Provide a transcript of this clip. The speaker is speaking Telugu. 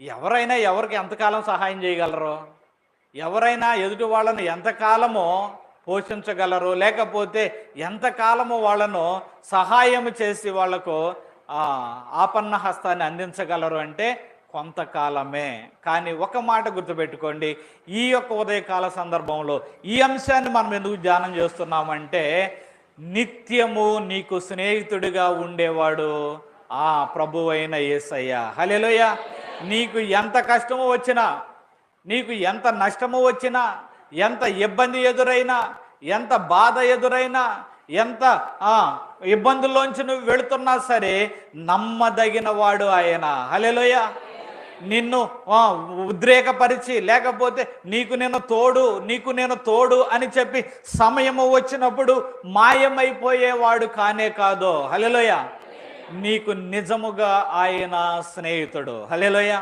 ఎవరైనా ఎవరికి ఎంతకాలం సహాయం చేయగలరు? ఎవరైనా ఎదుటి వాళ్ళను ఎంతకాలము పోషించగలరు? లేకపోతే ఎంతకాలము వాళ్ళను సహాయం చేసి వాళ్ళకు ఆపన్న హస్తాన్ని అందించగలరు అంటే కొంతకాలమే. కానీ ఒక మాట గుర్తుపెట్టుకోండి. ఈ యొక్క ఉదయకాల సందర్భంలో ఈ అంశాన్ని మనం ఎందుకు ధ్యానం చేస్తున్నామంటే నిత్యము నీకు స్నేహితుడిగా ఉండేవాడు ఆ ప్రభువైన ఏసయ్య. హల్లెలూయా! నీకు ఎంత కష్టము వచ్చినా నీకు ఎంత నష్టము వచ్చినా ఎంత ఇబ్బంది ఎదురైనా ఎంత బాధ ఎదురైనా ఎంత ఇబ్బందుల్లోంచి నువ్వు వెళుతున్నా సరే నమ్మదగిన వాడు ఆయన. హలేలోయ నిన్ను ఉద్రేకపరిచి లేకపోతే నీకు నేను తోడు నీకు నేను తోడు అని చెప్పి సమయము వచ్చినప్పుడు మాయమైపోయేవాడు కానే కాదో. హలెలోయ నీకు నిజముగా ఆయన స్నేహితుడు. హలేలోయ